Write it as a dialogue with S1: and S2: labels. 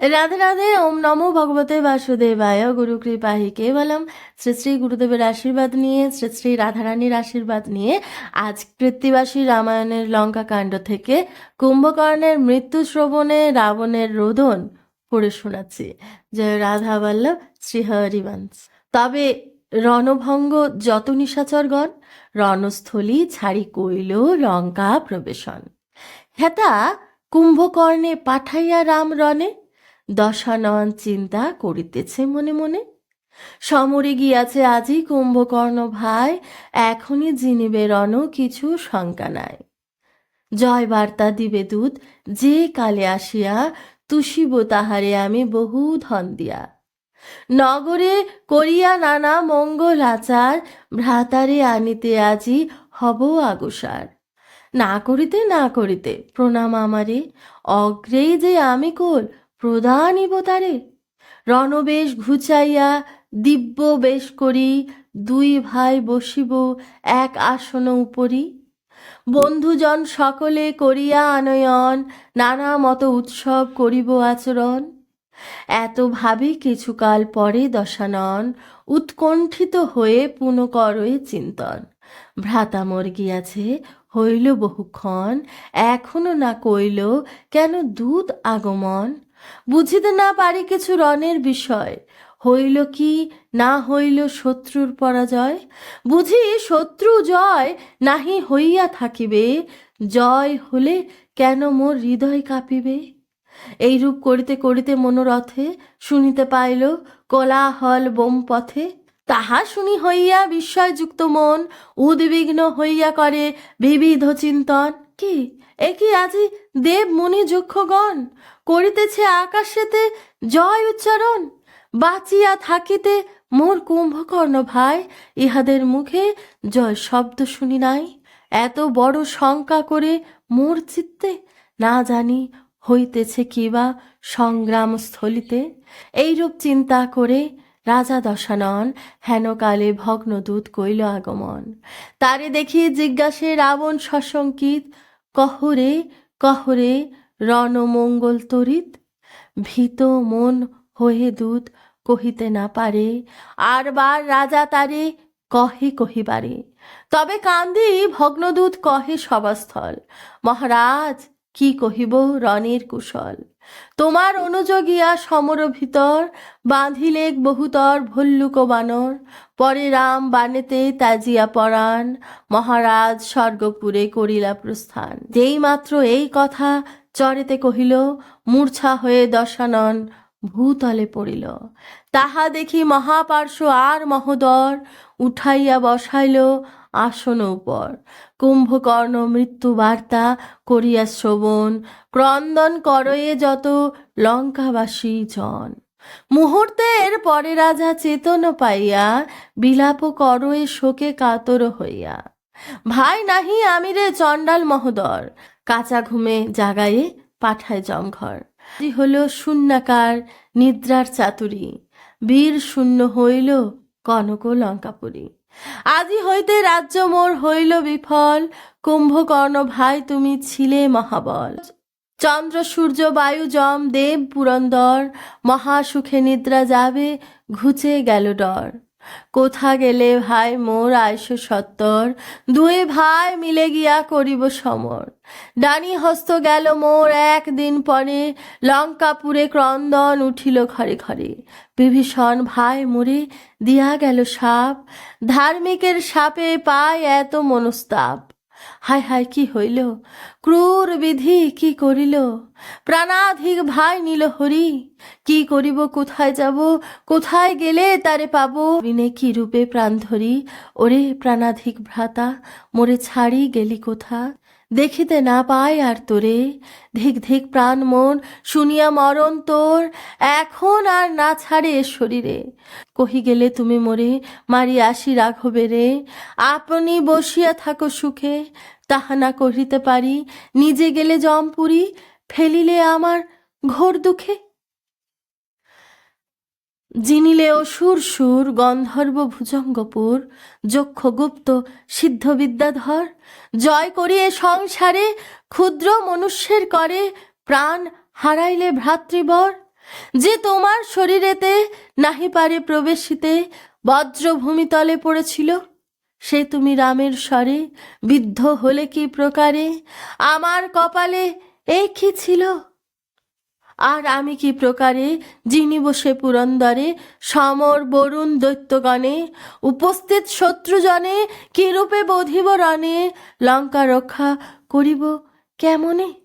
S1: রাধে রাধে, ওম নমো ভগবতে বাসুদেবায়। গুরু কৃপাহি কেবলম। শ্রী শ্রী গুরুদেবের আশীর্বাদ নিয়ে, শ্রী শ্রী রাধারানীর আশীর্বাদ নিয়ে আজ কৃত্তিবাসী রামায়ণের লঙ্কাকাণ্ড থেকে কুম্ভকর্ণের মৃত্যু শ্রবণে রাবণের রোদন পড়ে শোনাচ্ছি। জয় রাধা বল্লভ শ্রী হরিবংশ তবে রণভঙ্গ যত নিশাচরগণ, রণস্থলী ছাড়ি কইল লঙ্কা প্রবেশন। হেতা কুম্ভকর্ণে পাঠাইয়া রাম রণে দশানন চিন্তা করিতেছে মনে মনে। সমরে গিয়াছে আজি কুম্ভকর্ণ ভাই, এখনই জিনিবে রণ, কিছু শঙ্কা নাই। জয় বার্তা দিবে দূত, যে কালে আসিয়া তুষিব তাহারে আমি বহু ধন দিয়া। নগরে করিয়া নানা মঙ্গল আচার, ভ্রাতারে আনিতে আজি হব আগুসার। না করিতে না করিতে, প্রণাম আমারে, অগ্রেই যে আমি কোল প্রদানিব তারে রণবেশ ঘুচাইয়া দিব্য বেশ করি, দুই ভাই বসিব এক আসন উপরি। বন্ধুজন সকলে করিয়া আনয়ন, নানা মত উৎসব করিব আচরণ। এত ভাবি কিছুকাল পরে দশানন, উৎকণ্ঠিত হয়ে পুনকরয়ে চিন্তন। ভ্রাতা মর গিয়াছে হইল বহুক্ষণ, এখনও না কইল কেন দূত আগমন। বুঝিতে না পারি কিছু রণের বিষয়। হইল কি, না হইল শত্রুর পরাজয়? বুঝি শত্রু জয় নাহি হইয়া থাকিবে, জয় হলে কেন মোর হৃদয় কাঁপিবে? এইরূপ করিতে করিতে মনোরথে শুনিতে পাইল, কোলাহল বোম পথে তাহা শুনি হইয়া বিস্ময়যুক্ত মন উদ্বিগ্ন হইয়া করে বিবিধ চিন্তন। কি? একই আজি দেব মুনি যক্ষগণ? করিতেছে আকাশেতে জয় উচ্চারণ। বাঁচিয়া থাকিতে মোর কুম্ভকর্ণ ভাই, ইহাদের মুখে জয় শব্দ শুনি নাই। এত বড় শঙ্কা করে মোর চিত্তে না জানি হইতেছে কিবা সংগ্রাম স্থলিতে এইরূপ চিন্তা করে রাজা দশানন হেনকালে ভগ্নদূত কইল আগমন। তারে দেখি জিজ্ঞাসে রাবণ সশঙ্কিত কহরে কহরে রণমঙ্গল তরিত। ভীত মন হয়ে দূত কহিতে না পারে আর বার রাজা তারে কহে কহিবারে। তবে কান্দি ভগ্নদূত কহে সভাস্থল। মহারাজ, কি কহিব রণের কুশল? তোমার অনুযোগিয়া সমর ভিতর বাঁধিলেক বহুতর ভল্লুক বানর। পরে রাম বানেতে তাজিয়া পরাণ, মহারাজ স্বর্গপুরে করিলা প্রস্থান। যেই মাত্র এই কথা চরেতে কহিল, মূর্ছা হয়ে দশানন ভূতলে পড়িল। তাহা দেখি মহাপার্শ্ব আর মহোদর উঠাইয়া বসাইল আসন উপর। কুম্ভকর্ণ মৃত্যু বার্তা করিয়া শ্রবণ, ক্রন্দন করয়ে যত লঙ্কাবাসী জন। মুহূর্তের পরে রাজা চেতন পাইয়া বিলাপ করয়ে শোকে কাতর হইয়া, ভাই নাহি আমিরে চণ্ডাল মহোদর, কাঁচা ঘুমে জাগায়ে পাঠায় জমঘর। হল শূন্যাকার নিদ্রার চাতুরী। বীর শূন্য হইল কনক লঙ্কাপুরী। আজি হইতে রাজ্য মোর হইল বিফল কুম্ভকর্ণ ভাই তুমি ছিলে মহাবল। চন্দ্র, সূর্য, বায়ু যম দেব, পুরন্দর মহাসুখে নিদ্রা যাবে, ঘুচে গেল ডর। কোথা গেলে ভাই মোর আয়স সত্তর? দুয়ে ভাই মিলে গিয়া করিব সমর। ডানি হস্ত গেল মোর একদিন পরে। লঙ্কাপুরে ক্রন্দন উঠিল ঘরে ঘরে। বিভীষণ, ভাই মোরে, দিয়া গেল সাপ। ধার্মিকের সাপে পায় এত মনস্তাপ। হায় হায় কি হইল? ক্রূর বিধি কি করিল? প্রাণাধিক ভাই নিল হরি। কি করিব, কোথায় যাব? কোথায় গেলে তারে পাব? বিনে কি রূপে প্রাণ ধরি? ওরে প্রাণাধিক ভ্রাতা, মোরে ছাড়ি গেলি কোথা? দেখিতে না পাই আর তোরে। ধিক ধিক প্রাণ মন, শুনিয়া মরণ তোর। এখন আর না ছাড়ে শরীরে। কহি গেলে তুমি মোরে মারি আসি রাঘবে রে। আপনি বসিয়া থাকো সুখে, তাহা না করিতে পারি। নিজে গেলে জমপুরি ফেলিলে আমার ঘোর দুঃখে। জিনিলে অসুর সুর, গন্ধর্ব ভুজঙ্গপুর, যক্ষগুপ্ত সিদ্ধ বিদ্যাধর জয় করিয়ে সংসারে, ক্ষুদ্র মনুষ্যের করে প্রাণ হারাইলে ভ্রাতৃবর। যে তোমার শরীরেতে নাহি পারে প্রবেশিতে, বজ্রভূমি তলে পড়েছিল, সে তুমি রামের স্বরে, বিদ্ধ হলে কি প্রকারে? আমার কপালে এই কি ছিল? আর আমি কি প্রকারে যিনি বসে পুরন্দরে, সমর বরুণ দৈত্যগণে, উপস্থিত শত্রুজনে কিরূপে বধিব রণে, লঙ্কা রক্ষা করিব কেমনে?